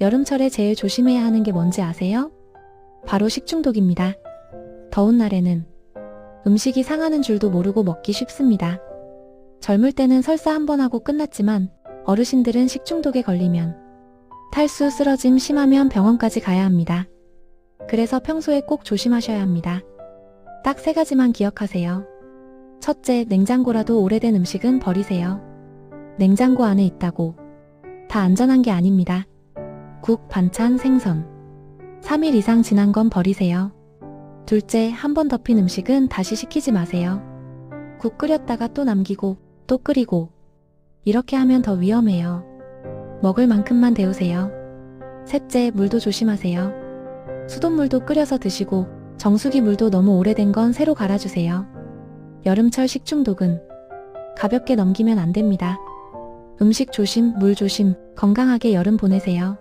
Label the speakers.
Speaker 1: 여름철에 제일 조심해야 하는 게 뭔지 아세요? 바로 식중독입니다. 더운 날에는 음식이 상하는 줄도 모르고 먹기 쉽습니다. 젊을 때는 설사 한 번 하고 끝났지만 어르신들은 식중독에 걸리면 탈수, 쓰러짐 심하면 병원까지 가야 합니다. 그래서 평소에 꼭 조심하셔야 합니다. 딱 세 가지만 기억하세요. 첫째, 냉장고라도 오래된 음식은 버리세요. 냉장고 안에 있다고 다 안전한 게 아닙니다. 국, 반찬, 생선. 3일 이상 지난 건 버리세요. 둘째, 한 번 덮인 음식은 다시 식히지 마세요. 국 끓였다가 또 남기고 또 끓이고 이렇게 하면 더 위험해요. 먹을 만큼만 데우세요. 셋째, 물도 조심하세요. 수돗물도 끓여서 드시고 정수기 물도 너무 오래된 건 새로 갈아주세요. 여름철 식중독은 가볍게 넘기면 안 됩니다. 음식 조심, 물 조심, 건강하게 여름 보내세요.